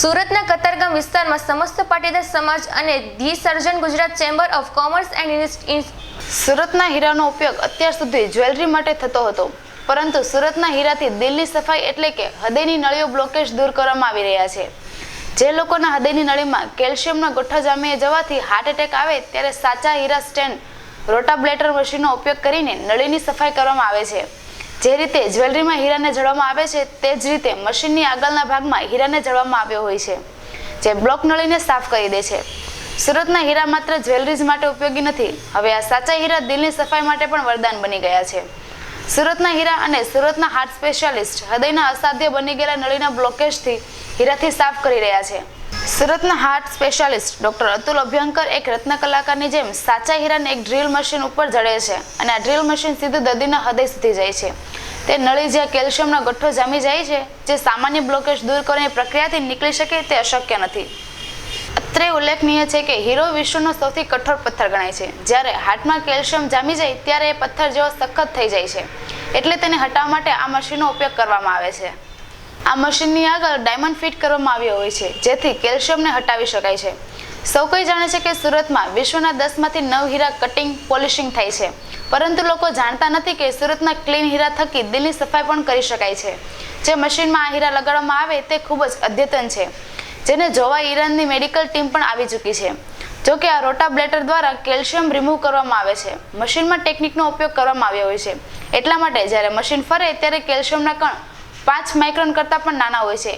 સુરતના કતારગામ વિસ્તારમાં સમસ્ત પાટીદાર સમાજ અને the southern Gujarat chamber of commerce and સુરતના હીરાનો ઉપયોગ અત્યાર સુધી જ્વેલરી માટે થતો હતો. પરંતુ સુરતના હીરાથી દિલની સફાઈ એટલે કે હૃદયની નળીઓ બ્લોકેજ દૂર કરવામાં આવી રહ્યા છે. જે લોકોના હૃદયની નળીમાં કેલ્શિયમના ગોઠા જામી જવાથી હાર્ટ એટેક આવે ત્યારે સાચા હીરા સ્ટેન્ડ રોટાબ્લેટર મશીનનો ઉપયોગ કરીને નળીની સફાઈ કરવામાં આવે છે. જે રીતે જ્વેલરીમાં હીરાને જડવામાં આવે છે, તે જ રીતે મશીનની આગળના ભાગમાં હીરાને જડવામાં આવ્યો હોય છે, જે બ્લોક નળીને સાફ કરી દે છે. સુરતના હીરા માત્ર જ્વેલરીઝ માટે ઉપયોગી નથી, હવે આ સાચા હીરા દિલની સફાઈ માટે પણ વરદાન બની ગયા છે. સુરતના હીરા અને સુરતના હાર્ટ સ્પેશિયાલિસ્ટ હૃદયના અસાધ્ય બની ગયેલા નળીના બ્લોકેજથી હીરાથી સાફ કરી રહ્યા છે. સુરતના heart specialist doctor Atul Abhyankar એક રત્ન કલાકારની જેમ સાચા હીરાને એક ડ્રીલ મશીન ઉપર જડે છે અને આ ડ્રીલ મશીન સીધું દર્દીના હૃદય સુધી જાય છે. તે નળી જ્યાં કેલ્શિયમનો ગઠ્ઠો જામી જાય છે, જે સામાન્ય બ્લોકેજ દૂર કરવાની પ્રક્રિયાથી નીકળી શકે તે અશક્ય નથી. અત્રે ઉલ્લેખનીય છે કે હીરો વિશ્વનો સૌથી કઠોર પથ્થર ગણાય છે. જ્યારે હાર્ટમાં કેલ્શિયમ જામી જાય, ત્યારે એ પથ્થર જેવો સખત થઈ જાય છે. એટલે તેને હટાવવા માટે આ મશીનનો ઉપયોગ કરવામાં આવે છે. આ મશીનની આગળ ડાયમંડ ફિટ કરવામાં આવ્યો હોય છે, જેથી કેલ્શિયમને હટાવી શકાય છે. સૌ કોઈ જાણે છે કે સુરતમાં વિશ્વના દસમાંથી નવ હીરા કટિંગ પોલિશિંગ થાય છે. પરંતુ લોકો જાણતા નથી કે સુરતના ક્લીન હીરા થકી દિલની સફાઈ પણ કરી શકાય છે. જે મશીનમાં આ હીરા લગાડવામાં આવે તે ખૂબ જ અદ્યતન છે. જેને જોવા ઈરાનની મેડિકલ ટીમ પણ આવી ચૂકી છે. જો કે આ રોટા બ્લેટર દ્વારા કેલ્શિયમ રિમૂવ કરવામાં આવે છે. મશીનમાં ટેકનિકનો ઉપયોગ કરવામાં આવ્યો હોય છે. એટલા માટે જ્યારે મશીન ફરે ત્યારે કેલ્શિયમના કણ પાંચ માઇક્રોન કરતાં પણ નાના હોય છે.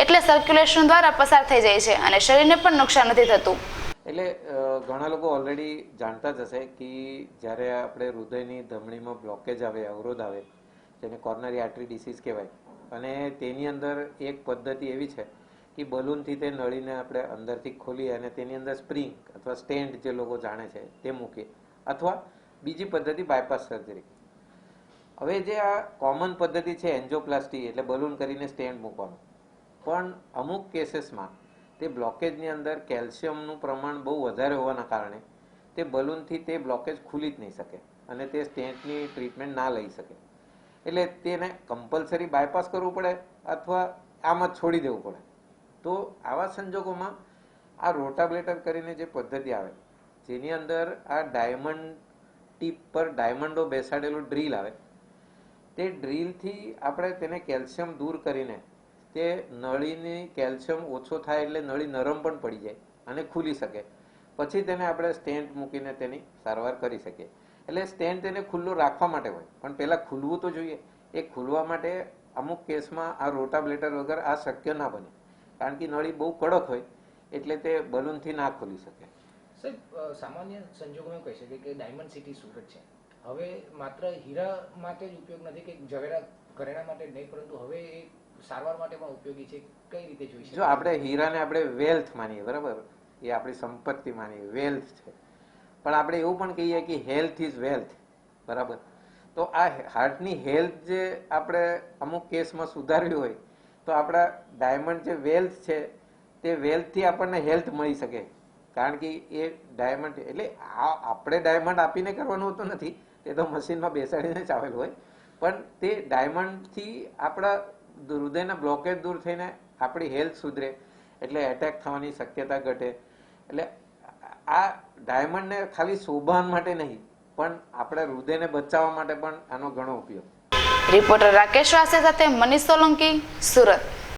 એટલે સર્ક્યુલેશન દ્વારા પસાર થઈ જાય છે અને શરીરને પણ નુકસાન નથી થતું. એટલે ઘણા લોકો ઓલરેડી જાણતા જ હશે કે જ્યારે આપણે હૃદયની ધમણીમાં બ્લોકેજ આવે, અવરોધ આવે, જેને કોર્નરી આર્ટરી ડિસીઝ કહેવાય, અને તેની અંદર એક પદ્ધતિ એવી છે કે બલૂનથી તે નળીને આપણે અંદરથી ખોલીએ અને તેની અંદર સ્પ્રિંગ અથવા સ્ટેન્ડ જે લોકો જાણે છે તે મૂકીએ. અથવા બીજી પદ્ધતિ બાયપાસ સર્જરી હવે જે આ કોમન પદ્ધતિ છે એન્જોપ્લાસ્ટી એટલે બલૂન કરીને સ્ટેન્ડ મૂકવાનું. પણ અમુક કેસીસમાં તે બ્લોકેજની અંદર કેલ્શિયમનું પ્રમાણ બહુ વધારે હોવાના કારણે તે બલૂનથી તે બ્લોકેજ ખુલી જ નહીં શકે અને તે સ્ટેન્ટની ટ્રીટમેન્ટ ના લઈ શકે. એટલે તેને કમ્પલસરી બાયપાસ કરવું પડે અથવા આમ જ છોડી દેવું પડે. તો આવા સંજોગોમાં આ રોટાબ્લેટર કરીને જે પદ્ધતિ આવે, જેની અંદર આ ડાયમંડ ટીપ પર ડાયમંડો બેસાડેલો ડ્રીલ આવે, તે ડ્રીલથી આપણે તેને કેલ્શિયમ દૂર કરીને તે નળીની કેલ્શિયમ ઓછો થાય એટલે નળી નરમ પણ પડી જાય અને ખુલી શકે. પછી તેને આપણે સ્ટેન્ટ મૂકીને તેની સારવાર કરી શકીએ. એટલે સ્ટેન્ટ તેને ખુલ્લો રાખવા માટે હોય. પણ પહેલાં ખુલવું તો જોઈએ. એ ખુલવા માટે અમુક કેસમાં આ રોટાબ્લેટર વગર આ શક્ય ના બને. કારણ કે નળી બહુ કડક હોય એટલે તે બલૂનથી ના ખુલી શકે. સાહેબ સામાન્ય સંજોગોમાં કહી શકીએ કે ડાયમંડ સિટી સુરત છે. હવે માત્ર હીરા માટે જ ઉપયોગ નથી કે ઝવેરા ઘરેણા માટે નહીં, પરંતુ હવે એ સારવાર માટે પણ ઉપયોગી છે કઈ રીતે જોઈ જો આપણે હીરાને આપણે વેલ્થ માનીએ બરાબર? એ આપણી સંપત્તિ માનીએ વેલ્થ છે. પણ આપણે એવું પણ કહીએ કે હેલ્થ ઇઝ વેલ્થ બરાબર? તો આ હાર્ટની હેલ્થ જે આપણે અમુક કેસમાં સુધારવી હોય તો આપણા ડાયમંડ જે વેલ્થ છે તે વેલ્થથી આપણને હેલ્થ મળી શકે. કારણ કે એ ડાયમંડ એટલે આ આપણે ડાયમંડ આપીને કરવાનું હોતું નથી તે તો મશીનમાં બેસાડીને જ આવેલું હોય. પણ તે ડાયમંડથી આપણા હૃદયના બ્લોકેજ દૂર થઈને આપણી હેલ્થ સુધરે, એટલે એટેક થવાની શક્યતા ઘટે. એટલે આ ડાયમંડને ખાલી શોભાન માટે નહીં, પણ આપણા હૃદયને બચાવવા માટે પણ આનો ઘણો ઉપયોગ. રિપોર્ટર રાકેશ વાસે સાથે મનીષ સોલંકી, સુરત.